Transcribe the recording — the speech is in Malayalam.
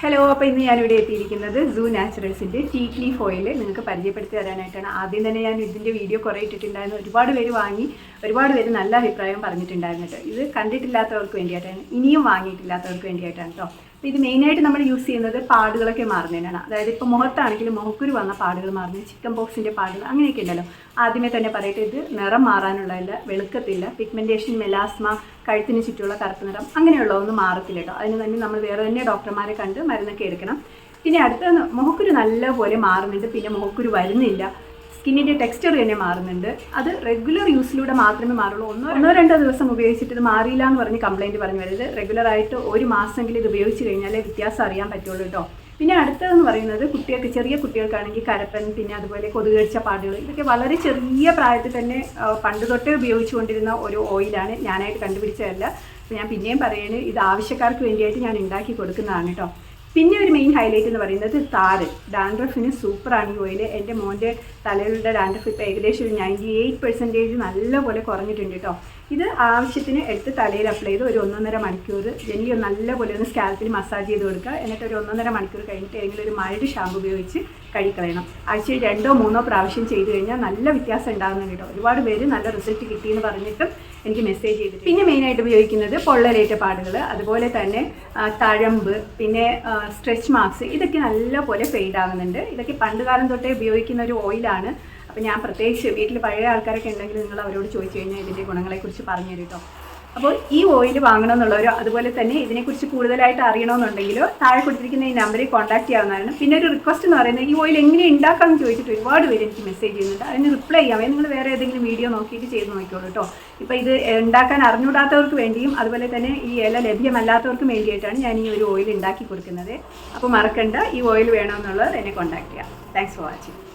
ഹലോ അപ്പോൾ ഇന്ന് ഞാനിവിടെ എത്തിയിരിക്കുന്നത് സൂ നാച്ചുറൽസിന്റെ ടീറ്റ്ലി ഫോയിൽ നിങ്ങൾക്ക് പരിചയപ്പെടുത്തി തരാനായിട്ടാണ്. ആദ്യം തന്നെ ഞാൻ ഇതിന്റെ വീഡിയോ കുറേ ഇട്ടിട്ടുണ്ടായിരുന്നു. ഒരുപാട് പേര് വാങ്ങി ഒരുപാട് പേര് നല്ല അഭിപ്രായം പറഞ്ഞിട്ടുണ്ടായിരുന്നു ഇത് കണ്ടിട്ടില്ലാത്തവർക്ക് വേണ്ടിയിട്ടാണ് ഇനിയും വാങ്ങിയിട്ടില്ലാത്തവർക്ക് വേണ്ടിയിട്ടാണ് കേട്ടോ. ഇത് മെയിനായിട്ട് നമ്മൾ യൂസ് ചെയ്യുന്നത് പാടുകളൊക്കെ മാറുന്നതിനാണ്. അതായത് ഇപ്പോൾ മുഖത്താണെങ്കിലും മുഖക്കുരു വന്ന പാടുകൾ മാറുന്നത് ചിക്കൻ ബോക്സിന്റെ പാടുകൾ അങ്ങനെയൊക്കെ ഉണ്ടല്ലോ. ആദ്യമേ തന്നെ പറയട്ടെ ഇത് നിറം മാറാനുള്ളതല്ല വെളുക്കത്തില്ല പിഗ്മെന്റേഷൻ മെലാസ്മ കഴുത്തിന് ചുറ്റുമുള്ള കറുപ്പ് നിറം അങ്ങനെയുള്ളതൊന്നും മാറത്തില്ല കേട്ടോ. അതിന് തന്നെ നമ്മൾ വേറെ തന്നെ ഡോക്ടർമാരെ കണ്ട് മരുന്നൊക്കെ എടുക്കണം. പിന്നെ അടുത്ത മുഖക്കുരു നല്ലപോലെ മാറുന്നുണ്ട് പിന്നെ മുഖക്കുരു വരുന്നില്ല. സ്കിന്നിന്റെ ടെക്സ്ചർ തന്നെ മാറുന്നുണ്ട്. അത് റെഗുലർ യൂസിലൂടെ മാത്രമേ മാറുള്ളൂ. ഒന്നോ ഒന്നോ രണ്ടോ ദിവസം ഉപയോഗിച്ചിട്ട് ഇത് മാറിയില്ല എന്ന് പറഞ്ഞ് കംപ്ലൈന്റ് പറഞ്ഞു വരുന്നത് റെഗുലർ ആയിട്ട് ഒരു മാസമെങ്കിലും ഇത് ഉപയോഗിച്ച് കഴിഞ്ഞാലേ വ്യത്യാസം അറിയാൻ പറ്റുള്ളൂ കേട്ടോ. പിന്നെ അടുത്തതെന്ന് പറയുന്നത് കുട്ടികൾക്ക് ചെറിയ കുട്ടികൾക്കാണെങ്കിൽ കരപ്പൻ പിന്നെ അതുപോലെ കൊതുകടിച്ച പാടുകൾ. ഇതൊക്കെ വളരെ ചെറിയ പ്രായത്തിൽ തന്നെ പണ്ട് തൊട്ടേ ഉപയോഗിച്ചുകൊണ്ടിരുന്ന ഒരു ഓയിലാണ് ഞാനായിട്ട് കണ്ടുപിടിച്ചതല്ല. അപ്പോൾ ഞാൻ പിന്നെയും പറയുന്നത് ഇത് ആവശ്യക്കാർക്ക് വേണ്ടിയായിട്ട് ഞാൻ ഉണ്ടാക്കി കൊടുക്കുന്നതാണ് കേട്ടോ. പിന്നെ ഒരു മെയിൻ ഹൈലൈറ്റ് എന്ന് പറയുന്നത് താര് ഡാൻഡ്രഫിന് സൂപ്പറാണ് ഈ ഓയിൽ എന്റെ മോന്റെ തലയിലുള്ള ഡാൻഡ്രഫ് ഇപ്പോൾ ഏകദേശം ഒരു നയന്റി എയ്റ്റ് പെർസെന്റേജ് നല്ലപോലെ കുറഞ്ഞിട്ടുണ്ട് കേട്ടോ ഇത് ആവശ്യത്തിന് എടുത്ത് തലയിൽ അപ്ലൈ ചെയ്ത് ഒരു ഒന്നൊന്നര മണിക്കൂർ ജെല്ലി നല്ല നല്ലപോലെ ഒന്ന് സ്കാൽപ്പിൽ മസാജ് ചെയ്ത് കൊടുക്കുക. എന്നിട്ട് ഒരു ഒന്നൊന്നര മണിക്കൂർ കഴിഞ്ഞിട്ട് ഏതെങ്കിലും ഒരു മൈൽഡ് ഷാമ്പു ഉപയോഗിച്ച് കഴിക്കളയണം. ആഴ്ചയിൽ രണ്ടോ മൂന്നോ പ്രാവശ്യം ചെയ്ത് കഴിഞ്ഞാൽ നല്ല വ്യത്യാസം ഉണ്ടാകുന്നുണ്ട് കേട്ടോ. ഒരുപാട് പേര് നല്ല റിസൾട്ട് കിട്ടിയെന്ന് പറഞ്ഞിട്ടും എനിക്ക് മെസ്സേജ് ചെയ്തിട്ട് പിന്നെ മെയിനായിട്ട് ഉപയോഗിക്കുന്നത് പൊള്ളലേറ്റ പാടുകൾ അതുപോലെ തന്നെ തഴമ്പ് പിന്നെ സ്ട്രെച്ച് മാർക്സ് ഇതൊക്കെ നല്ലപോലെ ഫെയ്ഡ് ആകുന്നുണ്ട് ഇതൊക്കെ പണ്ട് കാലം തൊട്ടേ ഉപയോഗിക്കുന്ന ഒരു ഓയിലാണ് അപ്പോൾ ഞാൻ പ്രത്യേകിച്ച് വീട്ടിൽ പഴയ ആൾക്കാരൊക്കെ ഉണ്ടെങ്കിൽ നിങ്ങൾ അവരോട് ചോദിച്ചു കഴിഞ്ഞാൽ ഇതിന്റെ ഗുണങ്ങളെക്കുറിച്ച് പറഞ്ഞു തരും കേട്ടോ അപ്പോൾ ഈ ഓയിൽ വാങ്ങണമെന്നുള്ളവരോ അതുപോലെ തന്നെ ഇതിനെക്കുറിച്ച് കൂടുതലായിട്ട് അറിയണമെന്നുണ്ടെങ്കിലോ താഴെ കൊടുത്തിരിക്കുന്ന ഈ നമ്പറിൽ കോൺടാക്ട് ചെയ്യാവുന്നതാണ്. പിന്നെ ഒരു റിക്വസ്റ്റ് എന്ന് പറയുന്നത് ഈ ഓയിൽ എങ്ങനെ ഉണ്ടാക്കാമെന്ന് ചോദിച്ചിട്ട് ഒരുപാട് പേര് എനിക്ക് മെസ്സേജ് ചെയ്യുന്നുണ്ട്. അതിന് റിപ്ലൈ ചെയ്യാമേ നിങ്ങൾ വേറെ ഏതെങ്കിലും വീഡിയോ നോക്കിയിട്ട് ചെയ്ത് നോക്കിക്കോളൂ കേട്ടോ ഇപ്പോൾ ഇത് ഉണ്ടാക്കാൻ അറിഞ്ഞൂടാത്തവർക്ക് വേണ്ടിയും അതുപോലെ തന്നെ ഈ ഇല ലഭ്യമല്ലാത്തവർക്കും വേണ്ടിയിട്ടാണ് ഞാൻ ഈ ഒരു ഓയിൽ ഉണ്ടാക്കി കൊടുക്കുന്നത്. അപ്പോൾ മറക്കണ്ട ഈ ഓയിൽ വേണമെന്നുള്ളത് എന്നെ കോൺടാക്ട് ചെയ്യാം. Thanks for watching